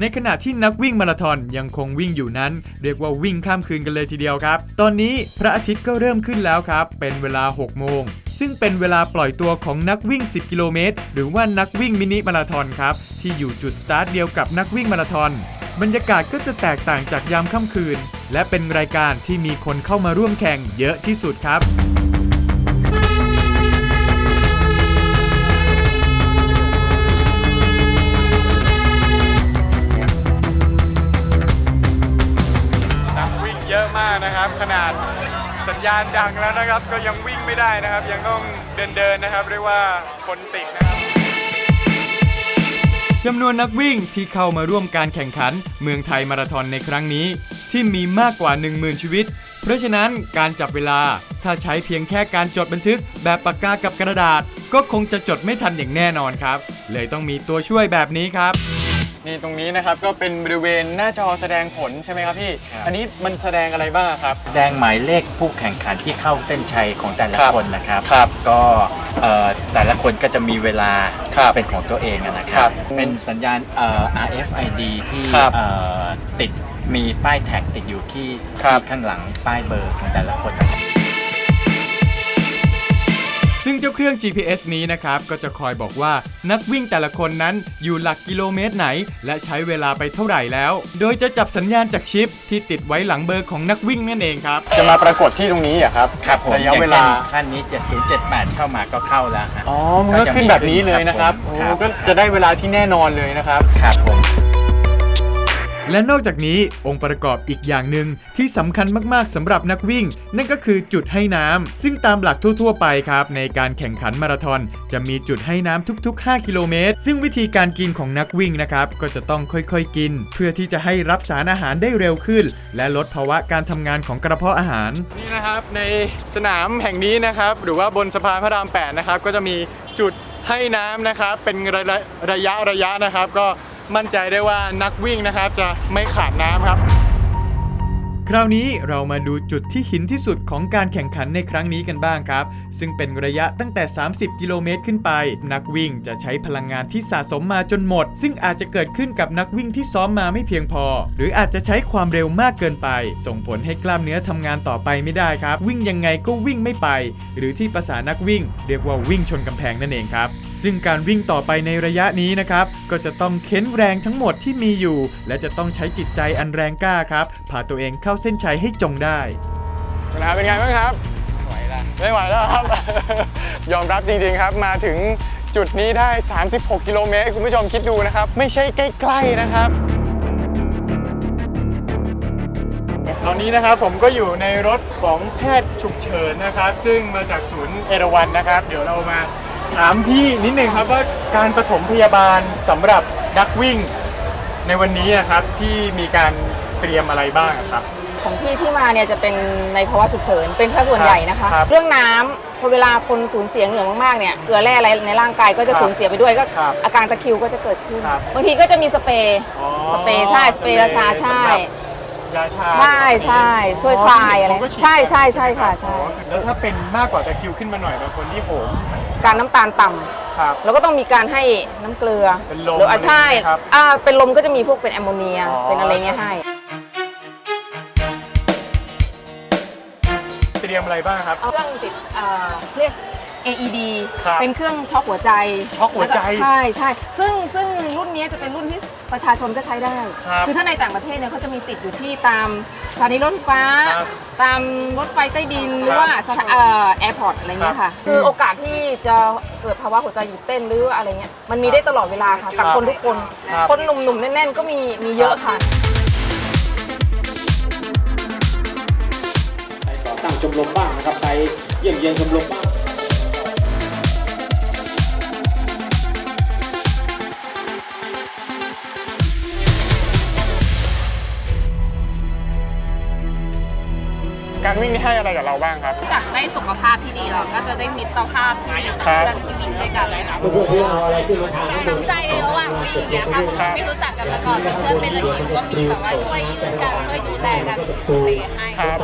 ในขณะที่นักวิ่งมาราธอนยังคงวิ่งอยู่นั้น เรียกว่าวิ่งข้ามคืนกันเลยทีเดียวครับ ตอนนี้พระอาทิตย์ก็เริ่มขึ้นแล้วครับ เป็นเวลา 6 โมง ซึ่งเป็นเวลาปล่อยตัวของนักวิ่ง 10 กิโลเมตร หรือว่านักวิ่งมินิมาราธอนครับ ที่อยู่จุดสตาร์ทเดียวกับนักวิ่งมาราธอนบรรยากาศก็จะแตกต่างจากยามค่ำคืน และเป็นรายการที่มีคนเข้ามาร่วมแข่งเยอะที่สุดครับ นะครับ ขนาดสัญญาณดังแล้วนะครับ ก็ยังวิ่งไม่ได้นะครับ ยังต้องเดินเดินนะครับ เรียกว่าคนติดนะครับจำนวนนักวิ่งที่เข้ามาร่วมการแข่งขัน เมืองไทยมาราธอนในครั้งนี้ ที่มีมากกว่า 10,000 ชีวิต เพราะฉะนั้นการจับเวลาถ้าใช้เพียงแค่การจดบันทึก แบบปากกากับกระดาษ ก็คงจะจดไม่ทันอย่างแน่นอนครับ เลยต้องมีตัวช่วยแบบนี้ครับ นี่ตรงนี้นะครับก็เป็นบริเวณหน้าจอแสดงผลใช่ไหมครับพี่ ครับ อันนี้มันแสดงอะไรบ้างครับ แสดงหมายเลขผู้แข่งขันที่เข้าเส้นชัยของแต่ละครับ คนนะครับ ครับ ก็เอ่อแต่ละคนก็จะมีเวลาครับเป็นของตัวเองอะนะคครัรับบเป็นสัญญาณเอ่อ RFID ที่ครับเอ่อติดมีป้ายแท็กติดอยู่ที่ครับ ที่ข้างหลังป้ายเบอร์ของแต่ละคนนะครับ ซึ่งเจ้าเครื่อง GPS นี้นะครับก็จะคอยบอกว่านักวิ่งแต่ละคนนั้นอยู่หลักกิโลเมตรไหน และใช้เวลาไปเท่าไหร่แล้ว โดยจะจับสัญญาณจากชิปที่ติดไว้หลังเบอร์ของนักวิ่งนั่นเองครับ จะมาปรากฏที่ตรงนี้อะครับครับผมระยะเวลาอย่งช่นขั้นนี้ 7078 เข้ามาก็เข้าแล้วฮะ อ๋อมันก็ขึ้นแบบนี้เลยนะครับครับผมโอ้ก็จะได้เวลาที่แน่นอนเลยนะครับ ครับผม และนอกจากนี้องค์ประกอบอีกอย่างหนึ่งที่สำคัญมากๆสำหรับนักวิ่ง นั่นก็คือจุดให้น้ำซึ่งตามหลักทั่ว ๆ ไปครับ ในการแข่งขันมาราธอนจะมีจุดให้น้ำทุก ๆ 5 กิโลเมตร ซึ่งวิธีการกินของนักวิ่งนะครับก็จะต้องค่อยๆกิน เพื่อที่จะให้รับสารอาหารได้เร็วขึ้น และลดภาวะการทำงานของกระเพาะอาหาร นี่นะครับในสนามแห่งนี้นะครับหรือว่าบนสะพานพระราม8นะครับก็จะมีจุดให้น้ำนะครับเป็นระยะระยะระยะนะครับก็ มั่นใจได้ว่านักวิ่งนะครับจะไม่ขาดน้ำครับ คราวนี้เรามาดูจุดที่หินที่สุดของการแข่งขันในครั้งนี้กันบ้างครับ ซึ่งเป็นระยะตั้งแต่ 30 กิโลเมตรขึ้นไป นักวิ่งจะใช้พลังงานที่สะสมมาจนหมด ซึ่งอาจจะเกิดขึ้นกับนักวิ่งที่ซ้อมมาไม่เพียงพอ หรืออาจจะใช้ความเร็วมากเกินไป ส่งผลให้กล้ามเนื้อทำงานต่อไปไม่ได้ครับ วิ่งยังไงก็วิ่งไม่ไป หรือที่ภาษานักวิ่ง เรียกว่าวิ่งชนกำแพงนั่นเองครับ ซึ่งการวิ่งต่อไปในระยะนี้นะครับ ก็จะต้องเค้นแรงทั้งหมดที่มีอยู่ และจะต้องใช้จิตใจอันแรงกล้าครับพาตัวเองเข้าเส้นชัยให้จงได้นะเป็นไงบ้างครับไหวแล้วไม่ไหวแล้วครับ ยอมรับจริงๆครับมาถึงจุดนี้ได้ 36 กิโลเมตรคุณผู้ชมคิดดูนะครับ ไม่ใช่ใกล้ๆนะครับ ตอนนี้นะครับผมก็อยู่ในรถของแพทย์ฉุกเฉินนะครับ ซึ่งมาจากศูนย์เอราวันนะครับ เดี๋ยวเรามา ถามพี่นิดนึงครับว่าการปฐมพยาบาลสำหรับนักวิ่ง ในวันนี้นะครับพี่มีการเตรียมอะไรบ้างครับ ของพี่ที่มาเนี่ยจะเป็นในภาวะฉุกเฉินเป็นแค่ส่วนครับใหญ่นะคะ ครับเรื่องน้ำพอเวลาคนสูญเสียเหงื่อมากๆเนี่ยเกลือแร่อะไรในร่างกายก็จะครับสูญเสียไปด้วยก็ครับอาการตะคริวก็จะเกิดขึ้นครับบางทีก็จะมีสเปรย์อ๋อสเปรย์ใช่สเปรย์ยาชาใช่ สำหรับ ยาชาใช่ใช่ช่วยคลายอะไรเขาก็ฉีดใช่ใช่ใช่ค่ะใช่ อ๋อแล้วถ้าเป็นมากกว่าตะคริวขึ้นมาหน่อยบางคนที่ผม การน้ำตาลต่ำครับ แล้วก็ต้องมีการให้น้ำเกลือเป็นลมหรืออะใช่อะไรอย่างเงี้ยครับอ่าเป็นลมก็จะมีพวกเป็นแอมโมเนีย อ๋อ เป็นอะไรเงี้ยให้ เตรียมอะไรบ้างครับ เอาเครื่องติดเอ่อเรียก AED ครับเป็นเครื่องช็อกหัวใจช็อกหัวใจแล้ก็ใช่ใช่ซึ่งซึ่งรุ่นนี้จะเป็นรุ่นที่ประชาชนก็ใช้ได้ ครับอถ้าในต่างประเทศเนี่ยเขาจะมีติดอยู่ที่ตามสถานีรถไฟฟ้า ครับตามรถไฟใต้ดิน หรือครับว่าสถาเอ่อแอร์พอร์ตอะไรเงี้ยครัค่ะบคือโอกาสที่จะเกิดภาวะหัวใจหยุดเต้นหรืออะไรเงี้ยมันมีได้ตลอดเวลาค่ะกับครับคนทุกคน ครับ คนหนุ่มๆแน่นๆก็มีมีเยอะค่ะ ไปก่อตั้งชมรมบ้างนะครับไปเยี่ยมเยียนชมรมบ้าง การวิ่งนี่ให้อะไรกับเราบ้างครับ จากได้สุขภาพที่ดีเราก็จะได้มิตรภาพที่ดีกับครับ เพื่อนที่วิ่งด้วยกันเพื่อนๆที่เอาอะไรขึ้นมาทานน้ำใจระหว่างวิ่งอย่างเงี้ยถ้าครับ ไม่รู้จักกันมาก่อนเพื่อนเป็นระยิบก็มีแบบว่าช่วยยืนกันช่วยดูแลกันฉีดสเปรย์ให้ครับ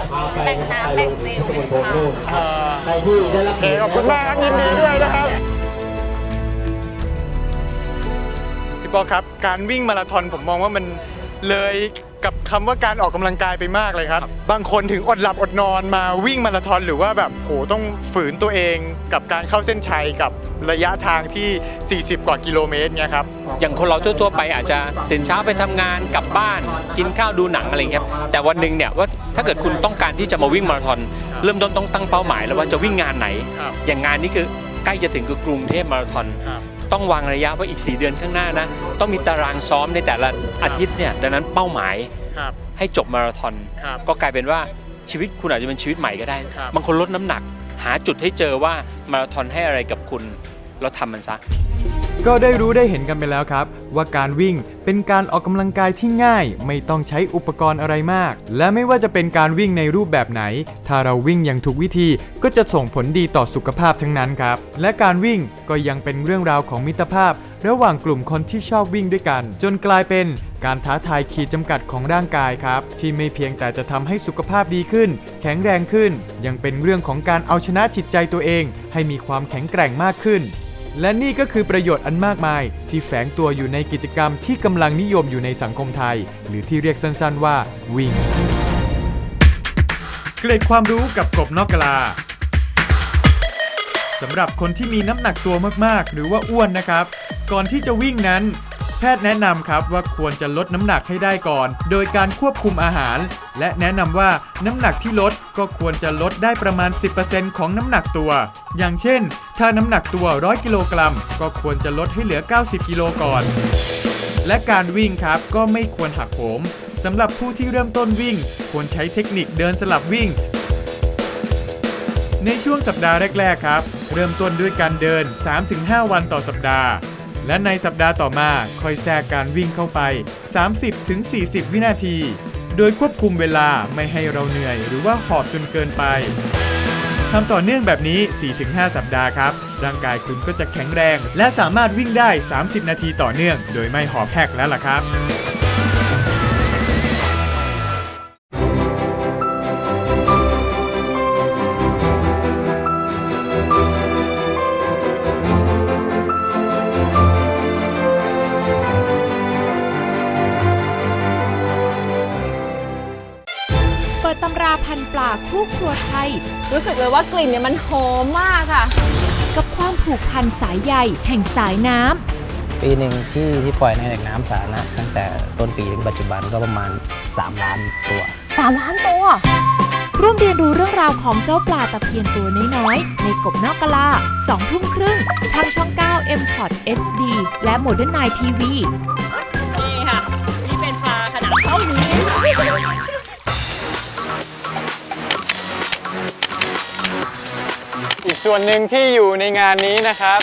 แบ่งน้ำแบ่งเจลเป็นทางเอ่อใครที่ได้รับโอเคขอบคุณมากครับยินดีด้วยนะครับปอครับ การวิ่งมาราธอนผมมองว่ามันเลย กับคำว่าการออกกำลังกายไปมากเลยครับ บางคนถึงอดหลับอดนอนมาวิ่งมาราธอนหรือว่าแบบโหต้องฝืนตัวเองกับการเข้าเส้นชัยกับระยะทางที่ 40 กว่ากิโลเมตรเนี่ยครับ อย่างคนเราทั่วๆไปอาจจะตื่นเช้าไปทำงานกลับบ้าน กินข้าวดูหนังอะไรอย่างเงี้ยครับแต่วันหนึ่งเนี่ยว่าถ้าเกิดคุณต้องการที่จะมาวิ่งมาราธอนเริ่มต้นต้องตั้งเป้าหมายแล้วว่าจะวิ่งงานไหน ครับอย่างงานนี้คือใกล้จะถึงคือกรุงเทพมาราธอนครับ ต้องวางระยะไว้อีก 4 เดือนข้างหน้านะ ต้องมีตารางซ้อมในแต่ละอาทิตย์เนี่ยดังนั้นเป้าหมายครับให้จบมาราธอนครับก็กลายเป็นว่าชีวิตคุณอาจจะเป็นชีวิตใหม่ก็ได้ ครับ บางคนลดน้ำหนัก หาจุดให้เจอว่ามาราธอนให้อะไรกับคุณ แล้วทำมันซะ ก็ได้รู้ได้เห็นกันไปแล้วครับ ว่าการวิ่งเป็นการออกกำลังกายที่ง่าย ไม่ต้องใช้อุปกรณ์อะไรมาก และไม่ว่าจะเป็นการวิ่งในรูปแบบไหน ถ้าเราวิ่งอย่างถูกวิธีก็จะส่งผลดีต่อสุขภาพทั้งนั้นครับ และการวิ่งก็ยังเป็นเรื่องราวของมิตรภาพ ระหว่างกลุ่มคนที่ชอบวิ่งด้วยกัน จนกลายเป็นการท้าทายขีดจำกัดของร่างกายครับ ที่ไม่เพียงแต่จะทำให้สุขภาพดีขึ้น แข็งแรงขึ้น ยังเป็นเรื่องของการเอาชนะจิตใจตัวเอง ให้มีความแข็งแกร่งมากขึ้น และนี่ก็คือประโยชน์อันมากมาย ที่แฝงตัวอยู่ในกิจกรรมที่กำลังนิยมอยู่ในสังคมไทย หรือที่เรียกสั้นๆว่า วิ่ง เกร็ดความรู้กับกบนอกกลาสำหรับคนที่มีน้ำหนักตัวมากๆ หรือว่าอ้วนนะครับ ก่อนที่จะวิ่งนั้น แพทย์แนะนำครับว่าควรจะลดน้ำหนักให้ได้ก่อน โดยการควบคุมอาหาร และแนะนำว่าน้ำหนักที่ลดก็ควรจะลดได้ประมาณ 10%ของน้ำหนักตัว อย่างเช่น ถ้าน้ำหนักตัว 100 กิโลกรัม ก็ควรจะลดให้เหลือ 90 กิโลก่อน และการวิ่งครับก็ไม่ควรหักโหมสำหรับผู้ที่เริ่มต้นวิ่ง ควรใช้เทคนิคเดินสลับวิ่ง ในช่วงสัปดาห์แรก ๆ ครับ เริ่มต้นด้วยการเดิน 3-5 วันต่อสัปดาห์ และในสัปดาห์ต่อมาค่อยแทรกการวิ่งเข้าไป 30-40 วินาที โดยควบคุมเวลาไม่ให้เราเหนื่อย หรือว่าหอบจนเกินไปทำต่อเนื่องแบบนี้ 4-5 สัปดาห์ครับ ร่างกายคุณก็จะแข็งแรง และสามารถวิ่งได้ 30 นาทีต่อเนื่อง โดยไม่หอบแหกแล้วล่ะครับำราพันปลาคู่ครัวไทย รู้สึกเลยว่ากลิ่นเนี่ยมันหอมมากค่ะ กับความผูกพันสายใยแห่งสายน้ำปีหนึ่งที่ที่ปล่อยในแหล่งน้ำสาธารณะตั้งแต่ต้นปีถึงปัจจุบันก็ประมาณ 3 ล้านตัว 3 ล้านตัว ร่วมเรียนรู้เรื่องราวของเจ้าปลาตะเพียนตัวน้อยๆ ในกบนอกกะลา2ทุ่มครึ่งทางช่อง 9 m c o t SD และ Modern Night TV นี่ค่ะ นี่เป็นปลาขนาดเท่านี้ อีกส่วนหนึ่งที่อยู่ในงานนี้นะครับ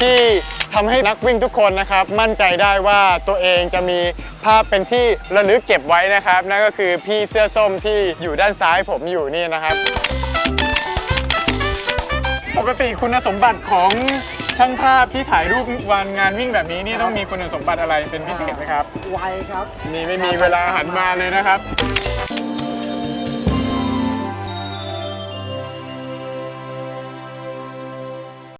ที่ทำให้นักวิ่งทุกคนนะครับ มั่นใจได้ว่าตัวเองจะมีภาพเป็นที่ระลึกเก็บไว้นะครับ นั่นก็คือพี่เสื้อส้มที่อยู่ด้านซ้ายผมอยู่นี่นะครับ ปกติคุณสมบัติของช่างภาพที่ถ่ายรูปวันงานวิ่งแบบนี้นี่ต้องมีคุณสมบัติอะไรเป็นพิเศษไหมครับ ไวครับ นี่ไม่มีเวลาหันมาเลยนะครับ